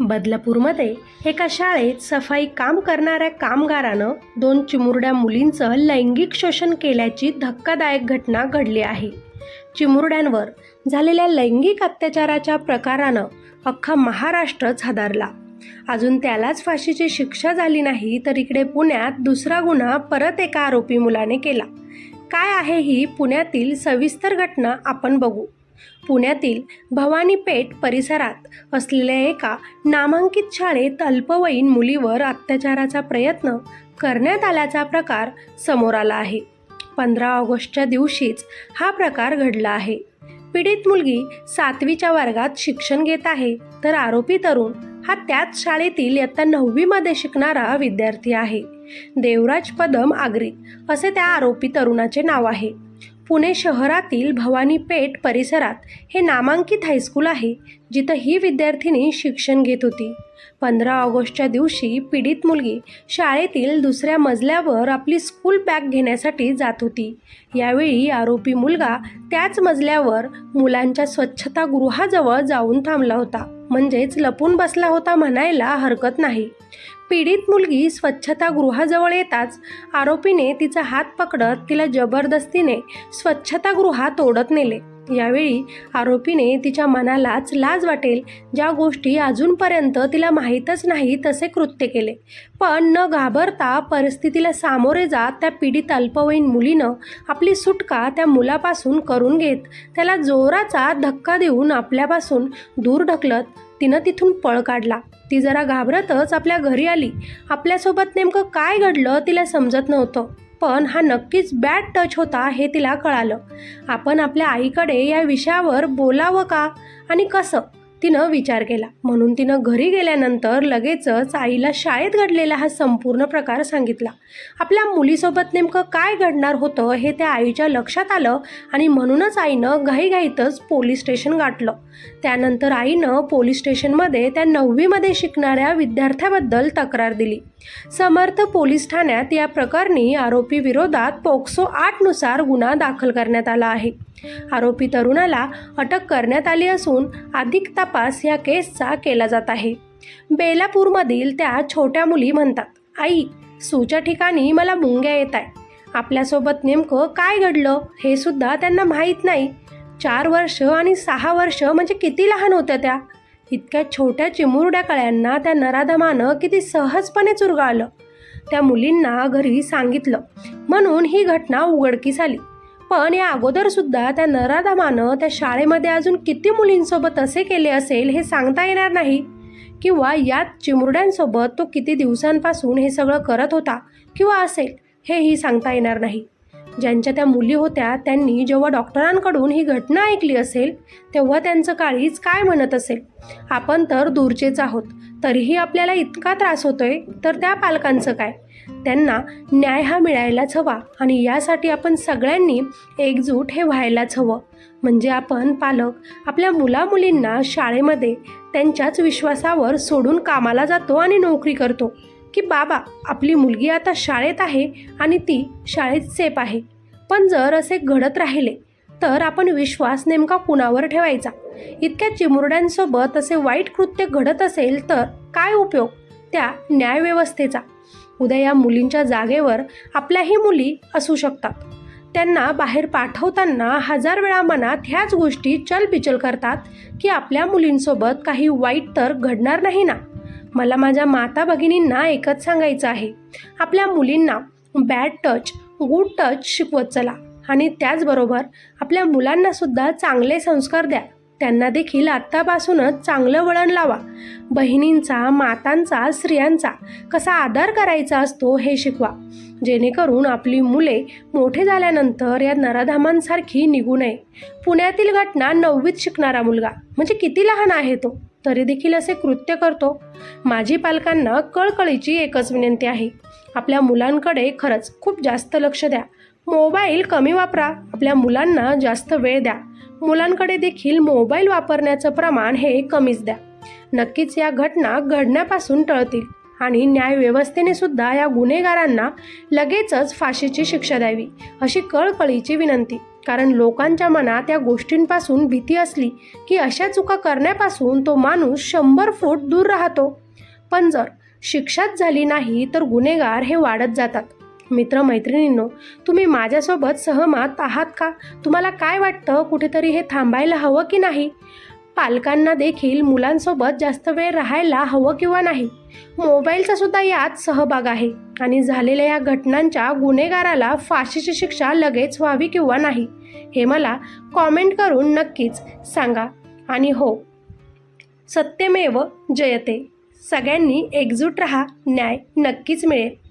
बदलापूरमध्ये एका शाळेत सफाई काम करणाऱ्या कामगारानं दोन चिमुरड्या मुलींचं लैंगिक शोषण केल्याची धक्कादायक घटना घडली आहे. चिमुरड्यांवर झालेल्या लैंगिक अत्याचाराच्या प्रकारानं अख्खा महाराष्ट्रच हादरला अजून त्यालाच फाशीची शिक्षा झाली नाही तर इकडे पुण्यात दुसरा गुन्हा परत एका आरोपी मुलाने केला. काय आहे ही पुण्यातील सविस्तर घटना आपण बघू. पुण्यातील भवानीपेठ परिसरात असलेल्या एका नामांकित शाळेत अल्पवयीन मुलीवर अत्याचाराचा प्रयत्न करण्यात आल्याचा प्रकार समोर आला आहे. पंधरा ऑगस्टच्या दिवशीच हा प्रकार घडला आहे. पीडित मुलगी सातवीच्या वर्गात शिक्षण घेत आहे तर आरोपी तरुण हा त्याच शाळेतील इयत्ता नववीमध्ये शिकणारा विद्यार्थी आहे. देवराज पदम आगरी असे त्या आरोपी तरुणाचे नाव आहे. पुणे शहरातील भवानी पेठ परिसरात हे नामांकित हायस्कूल आहे जिथं ही विद्यार्थिनी शिक्षण घेत होती. पंधरा ऑगस्टच्या दिवशी पीडित मुलगी शाळेतील दुसऱ्या मजल्यावर आपली स्कूल बॅग घेण्यासाठी जात होती. यावेळी आरोपी मुलगा त्याच मजल्यावर मुलांच्या स्वच्छतागृहाजवळ जाऊन थांबला होता. म्हणजेच लपून बसला होता म्हणायला हरकत नाही. पीडित मुलगी स्वच्छतागृहाजवळ येताच आरोपीने तिचा हात पकडत तिला जबरदस्तीने स्वच्छतागृहात ओढत नेले. यावेळी आरोपीने तिच्या मनालाच लाज वाटेल. ज्या गोष्टी अजूनपर्यंत तिला माहीतच नाही तसे कृत्य केले. पण न घाबरता परिस्थितीला सामोरे जात त्या पीडित अल्पवयीन मुलीनं आपली सुटका त्या मुलापासून करून घेत त्याला जोराचा धक्का देऊन आपल्यापासून दूर ढकलत तिनं तिथून पळ काढला. ती जरा घाबरतच आपल्या घरी आली. आपल्यासोबत नेमकं काय घडलं तिला समजत नव्हतं. पण हा नक्कीच बॅड टच होता हे तिला कळालं. आपण आपल्या आईकडे या विषयावर बोलावं का? आणि कसं? तिनं विचार केला. म्हणून तिनं घरी गेल्यानंतर लगेचच आईला शाळेत घडलेला हा संपूर्ण प्रकार सांगितला. आपल्या मुलीसोबत नेमकं काय घडणार होतं हे त्या आईच्या लक्षात आलं आणि म्हणूनच आईनं घाईघाईतच पोलीस स्टेशन गाठलं. त्यानंतर आईनं पोलीस स्टेशनमध्ये त्या नववीमध्ये शिकणाऱ्या विद्यार्थ्याबद्दल तक्रार दिली. समर्थ पोलीस ठाण्यात या प्रकरणी आरोपी विरोधात पोक्सो आठनुसार गुन्हा दाखल करण्यात आला आहे. आरोपी तरुणाला अटक करण्यात आली असून अधिक तपास या केसचा केला जात आहे. बेलापूरमधील त्या छोट्या मुली म्हणतात आई सूच्या ठिकाणी मला मुंग्या येत आहे आपल्यासोबत नेमकं काय घडलं हे सुद्धा त्यांना माहीत नाही. चार वर्ष आणि सहा वर्ष म्हणजे किती लहान होत्या त्या? इतक्या छोट्या चिमुरड्या कळ्यांना त्या नराधमानं किती सहजपणे चुरगाळलं. त्या मुलींना घरी सांगितलं. म्हणून ही घटना उघडकीस आली. पण या अगोदर सुद्धा त्या नराधमानं त्या शाळेमध्ये अजून किती मुलींसोबत असे केले असेल हे सांगता येणार नाही? किंवा यात चिमुरड्यांसोबत तो किती दिवसांपासून हे सगळं करत होता किंवा असेल हेही सांगता येणार नाही. ज्यांच्या त्या मुली होत्या त्यांनी जेव्हा डॉक्टरांकडून ही घटना ऐकली असेल तेव्हा त्यांचं काळीच काय म्हणत असेल? आपण तर दूरचेच आहोत. तरीही आपल्याला इतका त्रास होतोय तर त्या पालकांचं काय? त्यांना न्याय हा मिळायलाच हवा आणि यासाठी आपण सगळ्यांनी एकजूट हे व्हायलाच हवं. म्हणजे आपण पालक आपल्या मुलामुलींना शाळेमध्ये त्यांच्याच विश्वासावर सोडून कामाला जातो आणि नोकरी करतो. की बाबा आपली मुलगी आता शाळेत आहे आणि ती शाळेत सेफ आहे. पण जर असे घडत राहिले तर आपण विश्वास नेमका कुणावर ठेवायचा? इतक्या चिमुरड्यांसोबत असे वाईट कृत्य घडत असेल तर काय उपयोग? त्या न्यायव्यवस्थेचा. उद्या या मुलींच्या जागेवर आपल्याही मुली असू शकतात. त्यांना बाहेर पाठवताना हजार वेळा मनात ह्याच गोष्टी चलबिचल करतात की आपल्या मुलींसोबत काही वाईट तर घडणार नाही ना? मला माझ्या माता भगिनींना एकच सांगायचं आहे. आपल्या मुलींना बॅड टच गुड टच शिकवत चला आणि त्याचबरोबर आपल्या मुलांना सुद्धा चांगले संस्कार द्या. त्यांना देखील आत्तापासूनच चांगलं वळण लावा. बहिणींचा मातांचा स्त्रियांचा कसा आदर करायचा असतो हे शिकवा. जेणेकरून आपली मुले मोठे झाल्यानंतर या नराधामांसारखी निघू नये. पुण्यातील घटना नववीत शिकणारा मुलगा म्हणजे किती लहान आहे तो? तरी देखील असे कृत्य करतो. माझी पालकांना कळकळीची एकच विनंती आहे. आपल्या मुलांकडे खरंच खूप जास्त लक्ष द्या. मोबाईल कमी वापरा. आपल्या मुलांना जास्त वेळ द्या. मुलांकडे देखील मोबाईल वापरण्याचं प्रमाण हे कमीच द्या. नक्कीच या घटना घडण्यापासून टळतील आणि न्यायव्यवस्थेने सुद्धा या गुन्हेगारांना लगेचच फाशीची शिक्षा द्यावी अशी कळकळीची विनंती. कारण लोकांच्या मनात या गोष्टींपासून भीती असली की अशा चुका करण्यापासून तो माणूस शंभर फूट दूर राहतो. पण जर शिक्षाच झाली नाही तर गुन्हेगार हे वाढत जातात. मित्रमैत्रिणींनो तुम्ही माझ्यासोबत सहमत आहात का? तुम्हाला काय वाटतं? कुठेतरी हे थांबायला हवं की नाही? पालकांना देखील मुलांसोबत जास्त वेळ राहायला हवं किंवा नाही. मोबाईलचा सुद्धा यात सहभाग आहे आणि झालेल्या या घटनांच्या गुन्हेगाराला फाशीची शिक्षा लगेच व्हावी किंवा नाही हे मला कॉमेंट करून नक्कीच सांगा. आणि हो सत्यमेव जयते. सगळ्यांनी एकजूट रहा न्याय नक्कीच मिळेल.